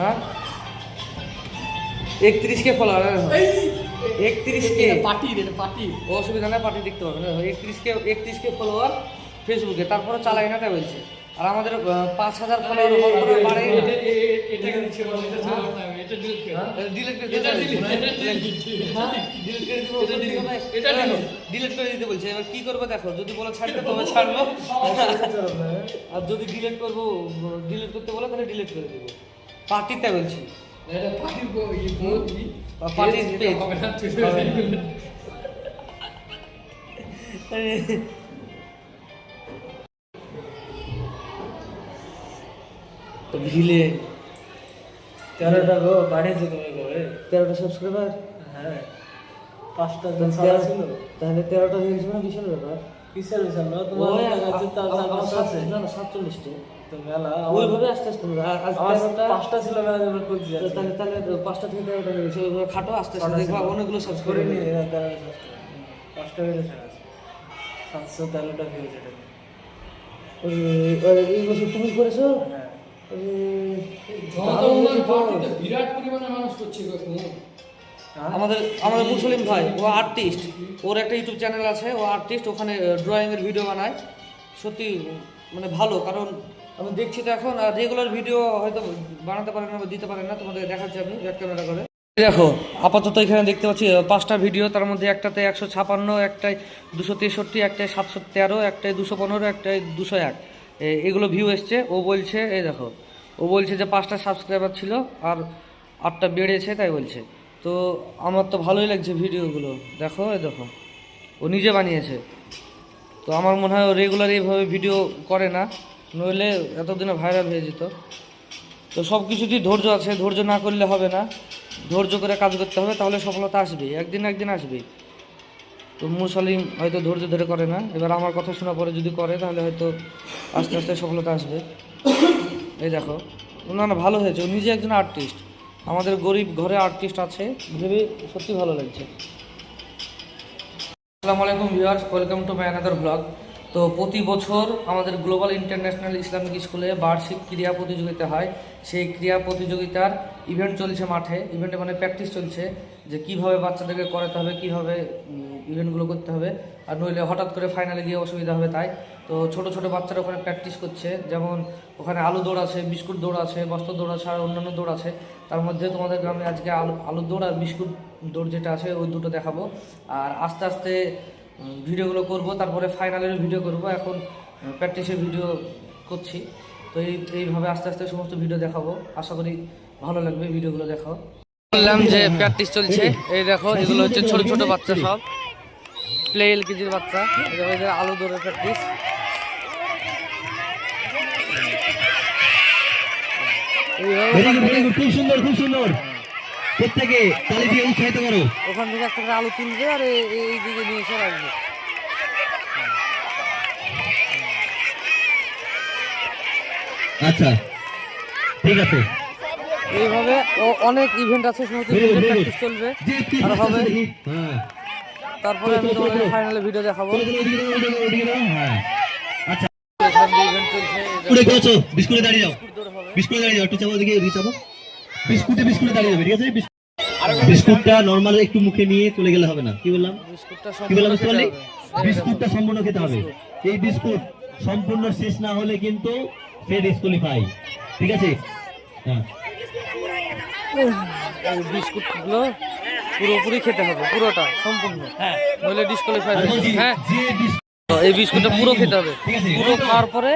হ্যাঁ? একত্রিশ কে ফলোয়ার একত্রিশ কে? Party party. অসুবিধা নেই পার্টি দেখতে পাবে না একত্রিশকে একত্রিশকে ফলোয়ার ফেসবুকে তারপরে চালাই না তাই বলছে। আর আমাদের পাঁচ হাজার ফলোয়ার বাড়ে। ডিলিট করে ডিলিট করে এটা দিতে বলছে। এবার কি করবে দেখো যদি বলো ছাড়তে তবে ছাড়বো। আর যদি ডিলিট করব ডিলিট করতে বলো তাহলে ডিলিট করে দেবো। পার্টিতে বলছি। পার্টির কো তো ভিলে। তেরোটা গো বাড়িয়েছে তুমি করে তেরোটা সাবস্ক্রাইবার হ্যাঁ। পাঁচটা জন সারা ছিল। তাহলে তেরোটা হয়ে মানে বিশাল ব্যাপার? কিসের বিশাল না তোমার কাছে আছে। না না সাতচল্লিশটা। তো মেলা ওইভাবে আস্তে আস্তে আজ তেরোটা পাঁচটা ছিল মেলা যেমন করছি তাহলে তাহলে পাঁচটা থেকে তেরোটা হয়ে ওইভাবে খাটো আস্তে আস্তে দেখবা অনেকগুলো করে সাবস্ক্রাইব নিয়ে এরা তেরোটা পাঁচটা হয়ে গেছে সাতশো তেরোটা ভিউজ এটা। এই বছর তুমি করেছ? হ্যাঁ। বিরাট পরিমাণে আমাদের আমাদের মুসলিম ভাই, ও আর্টিস্ট ওর একটা ইউটিউব চ্যানেল আছে, ও আর্টিস্ট ওখানে ড্রয়িং এর ভিডিও বানায়। সত্যি মানে ভালো, কারণ আমি দেখছি তো এখন রেগুলার ভিডিও হয়তো বানাতে পারেন না বা দিতে পারেন না, তোমাদের দেখাচ্ছি আমি ক্যামেরা করে। দেখো, আপাতত এখানে দেখতে পাচ্ছি পাঁচটা ভিডিও তার মধ্যে একটাতে একশো ছাপান্ন একটাই দুশো তেষট্টি একটাই সাতশো তেরো একটাই দুশো পনেরো একটাই দুশো এক। এগুলো ভিউ এসছে। ও বলছে এই দেখো, ও বলছে যে পাঁচটা সাবস্ক্রাইবার ছিল আর আটটা বেড়েছে তাই বলছে। তো আমার তো ভালোই লাগছে ভিডিওগুলো। দেখো এই দেখো, ও নিজে বানিয়েছে। তো আমার মনে হয় ও রেগুলার এইভাবে ভিডিও করে না, নইলে এতদিনে ভাইরাল হয়ে যেত। তো সব কিছুতেই ধৈর্য আছে, ধৈর্য না করলে হবে না। ধৈর্য করে কাজ করতে হবে, তাহলে সফলতা আসবে একদিন একদিন আসবে তো মুসালিম হয়তো ধৈর্য ধরে করে না। এবার আমার কথা শোনা পরে যদি করে, তাহলে হয়তো আস্তে আস্তে সফলতা আসবে। এই দেখো। না না, ভালো হয়েছে। ও নিজে একজন আর্টিস্ট আমাদের গরিব ঘরে আর্টিস্ট আছে। ভেবে সত্যি ভালো লাগছে। আসসালামু আলাইকুম viewers welcome to my another blog তো প্রতি বছর আমাদের গ্লোবাল ইন্টারন্যাশনাল ইসলামিক স্কুলে বার্ষিক ক্রীড়া প্রতিযোগিতা হয়। সেই ক্রীড়া প্রতিযোগিতার ইভেন্ট চলছে মাঠে। ইভেন্টে মানে প্র্যাকটিস চলছে যে কীভাবে বাচ্চাদেরকে করাতে হবে, কীভাবে ইভেন্টগুলো করতে হবে। আর নইলে হঠাৎ করে ফাইনালে গিয়ে অসুবিধা হবে তাই। তো ছোট ছোট বাচ্চারা ওখানে প্র্যাকটিস করছে। যেমন ওখানে আলু দৌড় আছে, বিস্কুট দৌড় আছে বস্ত্র দৌড় আছে আর অন্যান্য দৌড় আছে। তার মধ্যে তোমাদের গ্রামে আজকে আলু আলু দৌড় আর বিস্কুট দৌড় যেটা আছে, ওই দুটো দেখাবো। আর আস্তে আস্তে ভিডিওগুলো করব, তারপরে ফাইনালের ভিডিও করব। এখন প্র্যাকটিসের ভিডিও করছি। তো এই, এইভাবে আস্তে আস্তে সমস্ত ভিডিও দেখাবো। আশা করি ভালো লাগবে ভিডিওগুলো দেখো বললাম যে প্র্যাকটিস চলছে। এই দেখো, এগুলো হচ্ছে ছোট ছোট বাচ্চা সব। প্লে এল কেজির বাচ্চা আলু দৌড়ের প্র্যাকটিস খুব সুন্দর খুব সুন্দর। প্রত্যেকে তালি দিয়ে উৎসাহিত করো। ওখান থেকে একটা আলু তুলবে আর এই দিকে নিয়ে এসে রাখবে। আচ্ছা ঠিক আছে। এইভাবে অনেক ইভেন্ট আছে সমস্ত চলবে। আর হবে হ্যাঁ। তারপরে আমি তোমাদের ফাইনালে ভিডিও দেখাবো। ইভেন্ট চলছে বিস্কুটে দাঁড়িয়ে যাও। বিস্কুট দাঁড়িয়ে যাও একটু ওদিকে এদিকে বিস্কুটে বিস্কুটে দাঁড়িয়ে যাবে ঠিক আছে? বিস্কুটটা নর্মাল একটু মুখে নিয়ে চলে গেলে হবে না। কি বললাম? কি বললাম সম্পূর্ণ বুঝতে খেতে পারলি হবে। বিস্কুটটা সম্পূর্ণ খেতে হবে। এই বিস্কুট সম্পূর্ণ শেষ না হলে কিন্তু সে ডিসকোয়ালিফাই ঠিক আছে? হ্যাঁ। বিস্কুটগুলো পুরোপুরি খেতে হবে পুরোটা সম্পূর্ণ। হ্যাঁ। নইলে ডিসকোয়ালিফাই হ্যাঁ এই বিস্কুটটা পুরো খেতে হবে। পুরো খাওয়ার পরে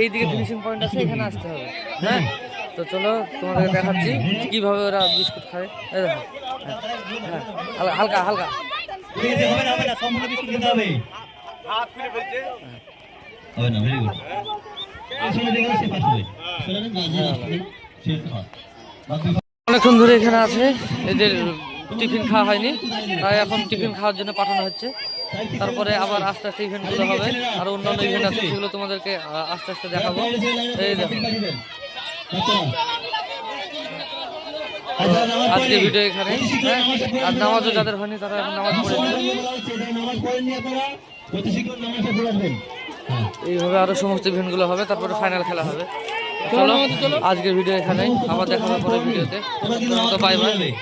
এই দিকে ফিনিশিং পয়েন্ট আছে এখানে আসতে হবে। হ্যাঁ? তো চলো তোমাদেরকে দেখাচ্ছি কীভাবে ওরা বিস্কুট খায়। এই দেখো। হ্যাঁ, হ্যাঁ। হালকা- হালকা। হালকা ঠিক আছে হবে না হবে না সম্পূর্ণ বিস্কুট খেতে হবে। হবে না ভেরি গুড আসলে দেখো সে পাস হবে। আসলে না যে আসলে সে খাওয়া। বাকি অনেকক্ষণ ধরে এখানে আছে। এদের টিফিন খাওয়া হয়নি। তাই এখন টিফিন খাওয়ার জন্য পাঠানো হচ্ছে। তারপরে আবার আস্তে আস্তে ইভেন্টগুলো হবে। আর অন্যান্য ইভেন্ট আছে, সেগুলো তোমাদেরকে আস্তে আস্তে দেখাবো। এই আজকে ভিডিও এখানে। হ্যাঁ আর নামাজও যাদের হয়নি, তারা এখন নামাজ পড়ে এইভাবে আরও সমস্ত ইভেন্টগুলো হবে, তারপরে ফাইনাল খেলা হবে। চলো, আজকের ভিডিও এখানে আবার দেখা হবে পরের ভিডিওতে তো বাই বাই।